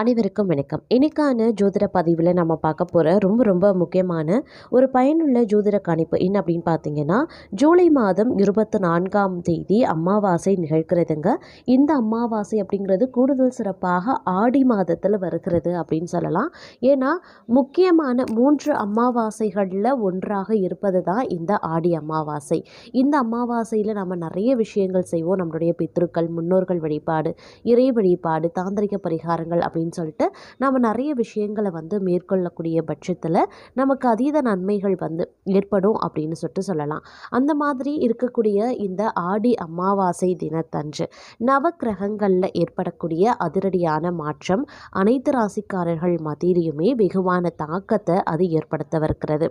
அனைவருக்கும் வணக்கம். இன்னைக்கான ஜோதிட பதிவில் நம்ம பார்க்க போகிற ரொம்ப ரொம்ப முக்கியமான ஒரு பயனுள்ள ஜோதிட கணிப்பு என்ன அப்படின்னு பார்த்தீங்கன்னா ஜூலை மாதம் இருபத்தி நான்காம் தேதி அமாவாசை நிகழ்கிறதுங்க. இந்த அமாவாசை அப்படிங்கிறது கூடுதல் சிறப்பாக ஆடி மாதத்தில் வருகிறது அப்படின்னு சொல்லலாம். ஏன்னா முக்கியமான மூன்று அமாவாசைகளில் ஒன்றாக இருப்பது தான் இந்த ஆடி அமாவாசை. இந்த அமாவாசையில் நம்ம நிறைய விஷயங்கள் செய்வோம். நம்மளுடைய பித்ருக்கள் முன்னோர்கள் வழிபாடு இறை வழிபாடு தாந்திரிக பரிகாரங்கள் அப்படின்னு சொல்லிட்டு நம்ம நிறைய விஷயங்களை வந்து மேற்கொள்ளக்கூடிய பட்சத்தில் நமக்கு அதீத நன்மைகள் வந்து ஏற்படும் அப்படின்னு சொல்லிட்டு சொல்லலாம். அந்த மாதிரி இருக்கக்கூடிய இந்த ஆடி அமாவாசை தினத்தன்று நவக்கிரகங்களில் ஏற்படக்கூடிய அதிரடியான மாற்றம் அனைத்து ராசிக்காரர்கள் மத்தியிலையுமே வெகுவான தாக்கத்தை அது ஏற்படுத்தவிருக்கிறது.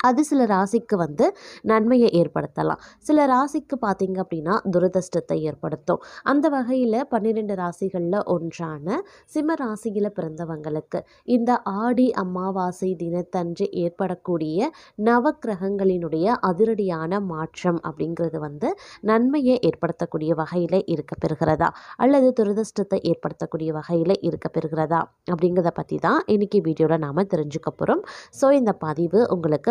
அது சில ராசிக்கு வந்து நன்மையை ஏற்படுத்தலாம். சில ராசிக்கு பார்த்திங்க அப்படின்னா துரதிருஷ்டத்தை ஏற்படுத்தும். அந்த வகையில் பன்னிரெண்டு ராசிகளில் ஒன்றான சிம்ம ராசியில் பிறந்தவங்களுக்கு இந்த ஆடி அமாவாசை தினத்தன்று ஏற்படக்கூடிய நவக்கிரகங்களினுடைய அதிரடியான மாற்றம் அப்படிங்கிறது வந்து நன்மையை ஏற்படுத்தக்கூடிய வகையில் இருக்க பெறுகிறதா அல்லது துரதிருஷ்டத்தை ஏற்படுத்தக்கூடிய வகையில் இருக்க பெறுகிறதா அப்படிங்கிறத பற்றி தான் இன்றைக்கி வீடியோவில் நாம் தெரிஞ்சுக்க போகிறோம் ஸோ இந்த பதிவு உங்களுக்கு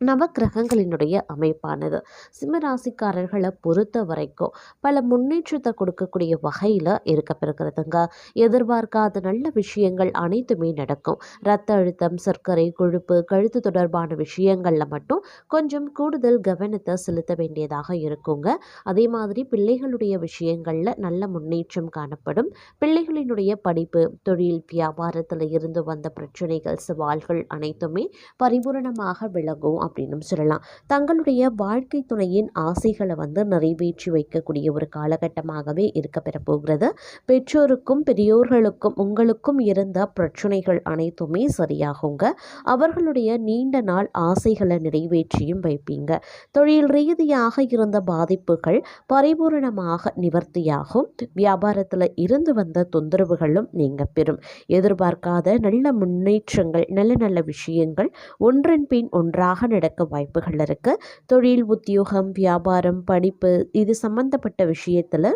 நவக்கிரகங்களினுடைய அமைப்பானது. சிம்மராசிக்காரர்களை பொறுத்த வரைக்கும் பல முன்னேற்றத்தை கொடுக்கக்கூடிய வகையில் இருக்க இருக்கப்பெறுகிறதுங்க எதிர்பார்க்காத நல்ல விஷயங்கள் அனைத்துமே நடக்கும். ரத்த அழுத்தம் சர்க்கரை கொழுப்பு கழுத்து தொடர்பான விஷயங்களில் மட்டும் கொஞ்சம் கூடுதல் கவனத்தை செலுத்த வேண்டியதாக இருக்குங்க. அதே மாதிரி பிள்ளைகளுடைய விஷயங்களில் நல்ல முன்னேற்றம் காணப்படும். பிள்ளைகளினுடைய படிப்பு தொழில் வியாபாரத்தில் இருந்து வந்த பிரச்சனைகள் சவால்கள் அனைத்துமே பரிபூரணமாக விலகும் அப்படின்னு சொல்லலாம். தங்களுடைய வாழ்க்கை துணையின் ஆசைகளை வந்து நிறைவேற்றி வைக்கக்கூடிய ஒரு காலகட்டமாகவே இருக்க பெறப்போகிறது. பெற்றோருக்கும் பெரியோர்களுக்கும் உங்களுக்கும் இருந்த பிரச்சனைகள் அனைத்துமே சரியாகுங்க. அவர்களுடைய நீண்ட நாள் ஆசைகளை நிறைவேற்றியும் வைப்பீங்க. தொழில் ரீதியாக இருந்த பாதிப்புகள் பரிபூரணமாக நிவர்த்தியாகும். வியாபாரத்தில் இருந்து வந்த தொந்தரவுகளும் நீங்க பெறும். எதிர்பார்க்காத நல்ல முன்னேற்றங்கள் நல்ல நல்ல விஷயங்கள் ஒன்றன் பின் ஒன்றாக நடக்க வாய்ப்புகள் இருக்குது தொழில் உத்தியோகம் வியாபாரம் படிப்பு இது சம்மந்தப்பட்ட விஷயத்தில்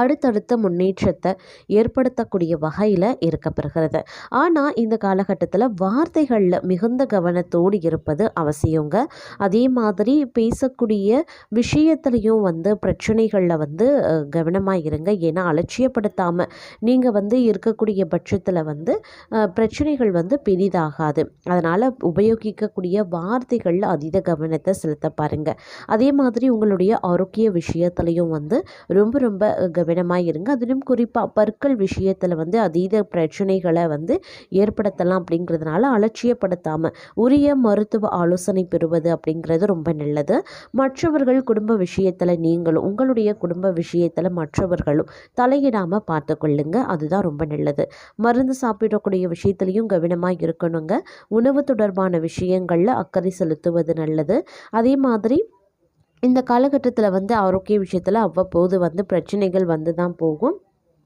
அடுத்தடுத்த முன்னேற்றத்தை ஏற்படுத்தக்கூடிய வகையில் இருக்கப்பெறுகிறது. ஆனால் இந்த காலகட்டத்தில் வார்த்தைகளில் மிகுந்த கவனத்தோடு இருப்பது அவசியங்க. அதே மாதிரி பேசக்கூடிய விஷயத்துலையும் வந்து பிரச்சனைகளில் வந்து கவனமாக இருங்க. ஏன்னா அலட்சியப்படுத்தாமல் நீங்கள் வந்து இருக்கக்கூடிய பட்சத்தில் வந்து பிரச்சனைகள் வந்து பெரிதாகாது. அதனால் உபயோகிக்கக்கூடிய வார்த்தைகளில் அதீத கவனத்தை செலுத்த பாருங்கள் அதே மாதிரி உங்களுடைய ஆரோக்கிய விஷயத்துலையும் வந்து ரொம்ப ரொம்ப கவனமாக இருங்க. அதிலும் குறிப்பாக பற்கள் விஷயத்தில் வந்து அதீத பிரச்சனைகளை வந்து ஏற்படுத்தலாம் அப்படிங்கிறதுனால அலட்சியப்படுத்தாமல் உரிய மருத்துவ ஆலோசனை பெறுவது அப்படிங்கிறது ரொம்ப நல்லது. மற்றவர்கள் குடும்ப விஷயத்தில் நீங்களும் உங்களுடைய குடும்ப விஷயத்தில் மற்றவர்களும் தலையிடாமல் பார்த்து கொள்ளுங்க அதுதான் ரொம்ப நல்லது. மருந்து சாப்பிடக்கூடிய விஷயத்துலையும் கவனமாக இருக்கணுங்க. உணவு தொடர்பான விஷயங்களில் அக்கறை செலுத்துவது நல்லது. அதே மாதிரி இந்த காலகட்டத்தில் வந்து ஆரோக்கிய விஷயத்தில் அவ்வப்போது வந்து பிரச்சனைகள் வந்து தான் போகும்.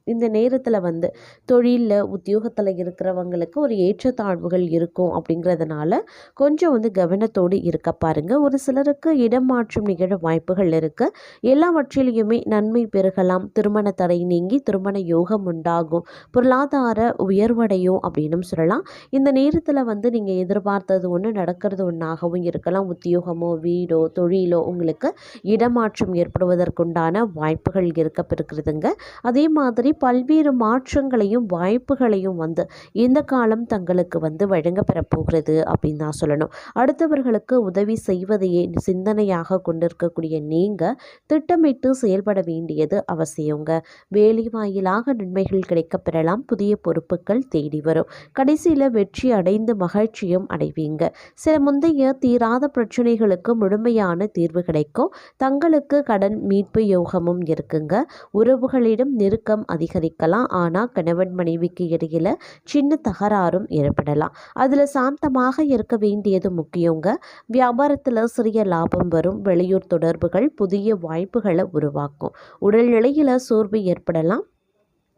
இந்த நேரத்தில் வந்து தொழிலில் உத்தியோகத்தில் இருக்கிறவங்களுக்கு ஒரு ஏற்றத்தாழ்வுகள் இருக்கும் அப்படிங்கிறதுனால கொஞ்சம் வந்து கவனத்தோடு இருக்க பாருங்கள் ஒரு சிலருக்கு இடமாற்றம் நிகழ வாய்ப்புகள் இருக்குது எல்லாவற்றிலையுமே நன்மை பெருகலாம். திருமண தடை நீங்கி திருமண யோகம் உண்டாகும். பொருளாதார உயர்வடையும் அப்படின்னு சொல்லலாம். இந்த நேரத்தில் வந்து நீங்கள் எதிர்பார்த்தது ஒன்று நடக்கிறது ஒன்றாகவும் இருக்கலாம். உத்தியோகமோ வீடோ தொழிலோ உங்களுக்கு இடமாற்றம் ஏற்படுவதற்குண்டான வாய்ப்புகள் இருக்கப்பெருக்கிறதுங்க அதே மாதிரி பல்வேறு மாற்றங்களையும் வாய்ப்புகளையும் வந்து இந்த காலம் தங்களுக்கு வந்து வழங்க பெறப்போகிறது அப்படின்னு தான் சொல்லணும். அடுத்தவர்களுக்கு உதவி செய்வதையே சிந்தனையாக கொண்டிருக்கக்கூடிய நீங்கள் திட்டமிட்டு செயல்பட வேண்டியது அவசியங்க. வேலை வாயிலாக நன்மைகள் கிடைக்கப் பெறலாம். புதிய பொறுப்புகள் தேடி வரும். கடைசியில் வெற்றி அடைந்து மகிழ்ச்சியும் அடைவீங்க. சில முந்தைய தீராத பிரச்சனைகளுக்கு முழுமையான தீர்வு கிடைக்கும். தங்களுக்கு கடன் மீட்பு யோகமும் இருக்குங்க. உறவுகளிடம் நெருக்கம் அதிக அதிகரிக்கலாம். ஆனால் கணவன் மனைவிக்கு இடையில் சின்ன தகராறும் ஏற்படலாம். அதில் சாந்தமாக இருக்க வேண்டியது முக்கியங்க. வியாபாரத்தில் சிறிய லாபம் வரும். வெளியூர் தொடர்புகள் புதிய வாய்ப்புகளை உருவாக்கும். உடல்நிலையில் சோர்வு ஏற்படலாம்.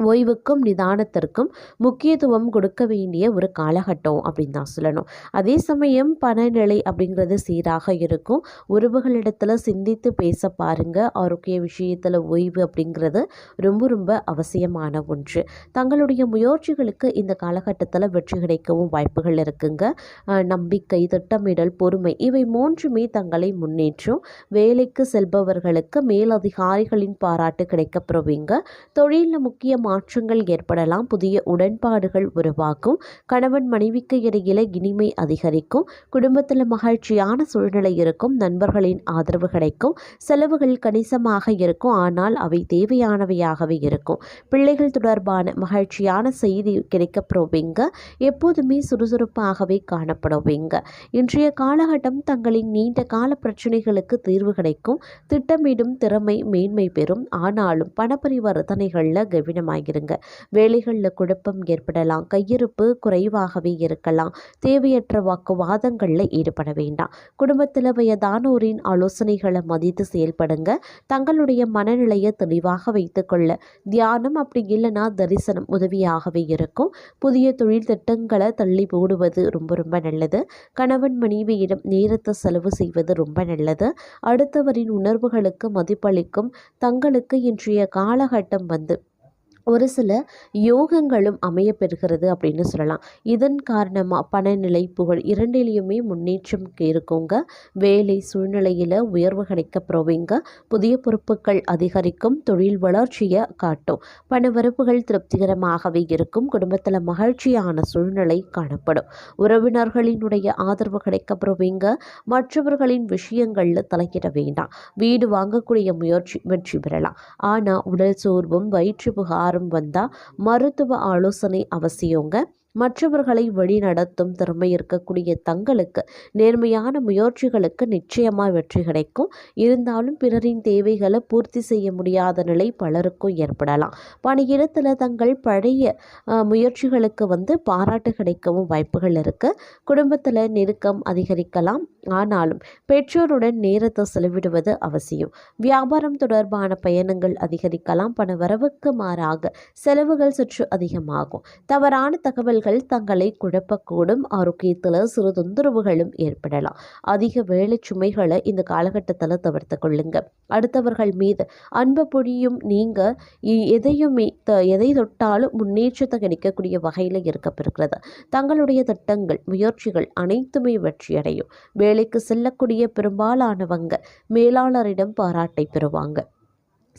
ஓய்வுக்கும் நிதானத்திற்கும் முக்கியத்துவம் கொடுக்க வேண்டிய ஒரு காலகட்டம் அப்படின்னு தான் சொல்லணும். அதே சமயம் பணநிலை அப்படிங்கிறது சீராக இருக்கும். உறவுகளிடத்தில் சிந்தித்து பேச பாருங்க. ஆரோக்கிய விஷயத்தில் ஓய்வு அப்படிங்கிறது ரொம்ப ரொம்ப அவசியமான ஒன்று. தங்களுடைய முயற்சிகளுக்கு இந்த காலகட்டத்தில் வெற்றி கிடைக்கவும் வாய்ப்புகள் இருக்குங்க. நம்பிக்கை திட்டமிடல் பொறுமை இவை மூன்றுமே தங்களை முன்னேற்றும். வேலைக்கு செல்பவர்களுக்கு மேலதிகாரிகளின் பாராட்டு கிடைக்கப்பெறுவீங்க தொழிலில் முக்கிய மாற்றங்கள் ஏற்படலாம். புதிய உடன்பாடுகள் உருவாக்கும் கணவன் மனைவிக்கு இடையில இனிமை அதிகரிக்கும். குடும்பத்தில் மகிழ்ச்சியான சூழ்நிலை இருக்கும். நண்பர்களின் ஆதரவு கிடைக்கும். செலவுகள் கணிசமாக இருக்கும். ஆனால் அவை தேவையானவையாகவே இருக்கும். பிள்ளைகள் தொடர்பான மகிழ்ச்சியான செய்தி கிடைக்கப்பெறுவீங்க. எப்போதுமே சுறுசுறுப்பாகவே காணப்படுவீங்க. இன்றைய காலகட்டம் தங்களின் நீண்ட கால பிரச்சனைகளுக்கு தீர்வு கிடைக்கும். திட்டமிடும் திறமை மேன்மை பெறும். ஆனாலும் பணப்பரிவர்த்தனைகளில் கவனமாகிருங்க வேலைகளில் குழப்பம் ஏற்படலாம். கையிருப்பு குறைவாகவே இருக்கலாம். தேவையற்ற வாக்குவாதங்களில் ஈடுபட வேண்டாம். குடும்பத்தில் வயதானோரின் ஆலோசனைகளை மதித்து செயல்படுங்க. தங்களுடைய மனநிலையை தெளிவாக வைத்துக்கொள்ள. தியானம் அப்படி இல்லைன்னா தரிசனம் உதவியாகவே இருக்கும். புதிய தொழில் திட்டங்களை தள்ளி போடுவது ரொம்ப ரொம்ப நல்லது. கணவன் மனைவியிடம் நேரத்தை செலவு செய்வது ரொம்ப நல்லது. அடுத்தவரின் உணர்வுகளுக்கு மதிப்பளிக்கும். தங்களுக்கு இன்றைய காலகட்டம் வந்து ஒரு சில யோகங்களும் அமைய பெறுகிறது அப்படின்னு சொல்லலாம். இதன் காரணமாக பணநிலை புகழ் இரண்டிலையுமே முன்னேற்றம் இருக்குங்க. வேலை சூழ்நிலையில் உயர்வு கிடைக்கப்பெறுவீங்க. புதிய பொறுப்புகள் அதிகரிக்கும். தொழில் வளர்ச்சியை காட்டும். பணவரப்புகள் திருப்திகரமாகவே இருக்கும். குடும்பத்தில் மகிழ்ச்சியான சூழ்நிலை காணப்படும். உறவினர்களினுடைய ஆதரவு கிடைக்கப்பெறுவீங்க. மற்றவர்களின் விஷயங்களில் தலையிட வேண்டாம். வீடு வாங்கக்கூடிய முயற்சி வெற்றி பெறலாம். ஆனால் உடல் சோர்வும் வயிற்று புகார் யாரும் வந்தால் மருத்துவ ஆலோசனை அவசியங்க. மற்றவர்களை வழிநடத்தும் திறமை இருக்கக்கூடிய தங்களுக்கு நேர்மையான முயற்சிகளுக்கு நிச்சயமாக வெற்றி கிடைக்கும். இருந்தாலும் பிறரின் தேவைகளை பூர்த்தி செய்ய முடியாத நிலை பலருக்கும் ஏற்படலாம். பணியிடத்தில் தங்கள் பழைய முயற்சிகளுக்கு வந்து பாராட்டு கிடைக்கவும் வாய்ப்புகள் இருக்குது குடும்பத்தில் நெருக்கம் அதிகரிக்கலாம். ஆனாலும் பெற்றோருடன் நேரத்தை செலவிடுவது அவசியம். வியாபாரம் தொடர்பான பயணங்கள் அதிகரிக்கலாம். பண வரவுக்கு மாறாக செலவுகள் சற்று அதிகமாகும். தவறான தகவல்கள் தங்களை குழப்பக்கூடும் ஆரோக்கியத்தில் சிறு தொந்தரவுகளும் ஏற்படலாம். அதிக வேலை சுமைகளை இந்த காலகட்டத்தில் தவிர்த்து கொள்ளுங்க. அடுத்தவர்கள் மீது அன்பு பொழியும் நீங்கள் எதையுமே த எதை தொட்டாலும் முன்னேற்றத்தை கிடைக்கக்கூடிய வகையில் இருக்கப்பெறுகிறது. தங்களுடைய திட்டங்கள் முயற்சிகள் அனைத்துமே வெற்றியடையும். வேலைக்கு செல்லக்கூடிய பெரும்பாலானவங்க மேலாளரிடம் பாராட்டை பெறுவாங்க.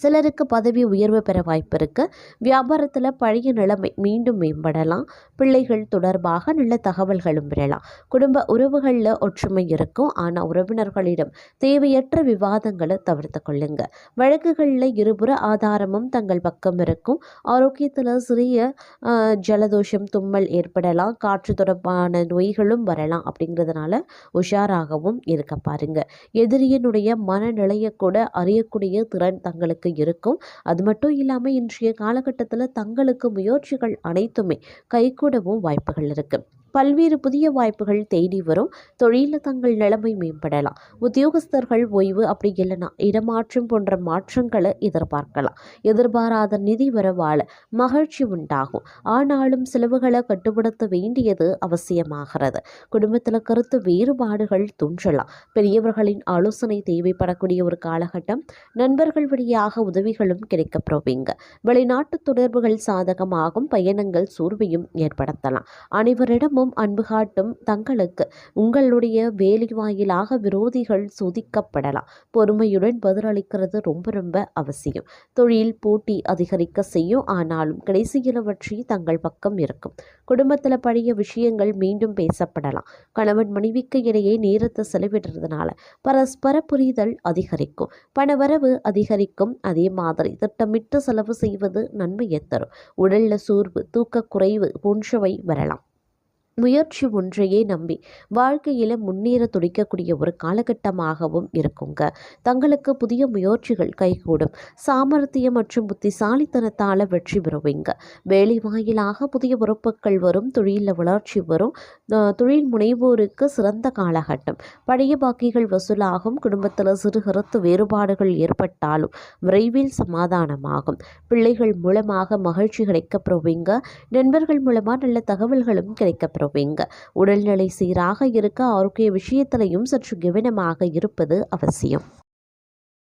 சிலருக்கு பதவி உயர்வு பெற வாய்ப்பு இருக்குது வியாபாரத்தில் பழைய நிலைமை மீண்டும் மேம்படலாம். பிள்ளைகள் தொடர்பாக நல்ல தகவல்களும் பெறலாம். குடும்ப உறவுகளில் ஒற்றுமை இருக்கும். ஆனால் உறவினர்களிடம் தேவையற்ற விவாதங்களை தவிர்த்து கொள்ளுங்க. வழக்குகளில் இருபுற ஆதாரமும் தங்கள் பக்கம் இருக்கும். ஆரோக்கியத்தில் சிறிய ஜலதோஷம் தும்மல் ஏற்படலாம். காற்று தொடர்பான நோய்களும் வரலாம் அப்படிங்கிறதுனால உஷாராகவும் இருக்க பாருங்க. எதிரியினுடைய மனநிலையை கூட அறியக்கூடிய திறன் தங்களுக்கு இருக்கும். அது மட்டும் இல்லாமல் இன்றைய காலகட்டத்தில் தங்களுக்கு முயற்சிகள் அனைத்துமே கைகூடவும் வாய்ப்புகள் இருக்குது பல்வேறு புதிய வாய்ப்புகள் தேடி வரும். தொழிலில் தங்கள் நிலைமை மேம்படலாம். உத்தியோகஸ்தர்கள் ஓய்வு அப்படி இல்லைன்னா இடமாற்றம் போன்ற மாற்றங்களை எதிர்பார்க்கலாம். எதிர்பாராத நிதி வரவால் மகிழ்ச்சி உண்டாகும். ஆனாலும் செலவுகளை கட்டுப்படுத்த வேண்டியது அவசியமாகிறது. குடும்பத்தில் கருத்து வேறுபாடுகள் தோன்றலாம். பெரியவர்களின் ஆலோசனை தேவைப்படக்கூடிய ஒரு காலகட்டம் நண்பர்கள் வழியாக உதவிகளும் கிடைக்கப்பெறுவீங்க வெளிநாட்டு தொடர்புகள் சாதகமாகும் பயணங்கள் சோர்வையும் ஏற்படுத்தலாம். அனைவரிடமும் அன்பு காட்டும் தங்களுக்கு உங்களுடைய வேலை வாயிலாக விரோதிகள் சோதிக்கப்படலாம். பொறுமையுடன் பதிலளிக்கிறது ரொம்ப ரொம்ப அவசியம். தொழில் போட்டி அதிகரிக்க செய்யும் ஆனாலும் கடைசியில் வெற்றி தங்கள் பக்கம் இருக்கும். குடும்பத்தில் பழைய விஷயங்கள் மீண்டும் பேசப்படலாம். கணவன் மனைவிக்கு இடையே நேரத்தை செலவிடுறதுனால பரஸ்பர புரிதல் அதிகரிக்கும். பணவரவு அதிகரிக்கும். அதே மாதிரி திட்டமிட்டு செலவு செய்வது நன்மையை தரும். உடல்ல சோர்வு தூக்கக் குறைவு போன்றவை வரலாம். முயற்சி ஒன்றையே நம்பி வாழ்க்கையில் முன்னேற துடிக்கக்கூடிய ஒரு காலகட்டமாகவும் இருக்குங்க. தங்களுக்கு புதிய முயற்சிகள் கைகூடும். சாமர்த்தியம் மற்றும் புத்திசாலித்தனத்தால் வெற்றி பெறுவீங்க. வேலை வாயிலாக புதிய உறுப்புகள் வரும் தொழிலில் வளர்ச்சி வரும். தொழில் முனைவோருக்கு சிறந்த காலகட்டம். பழைய பாக்கிகள் வசூலாகும். குடும்பத்தில் சிறு கருத்து வேறுபாடுகள் ஏற்பட்டாலும் விரைவில் சமாதானமாகும். பிள்ளைகள் மூலமாக மகிழ்ச்சி கிடைக்கப்பெறுவீங்க நண்பர்கள் மூலமாக நல்ல தகவல்களும் கிடைக்கப்பெறும் வருவீங்க உடல்நிலை சீராக இருக்க ஆரோக்கிய விஷயத்திலையும் சற்று கவனமாக இருப்பது அவசியம்.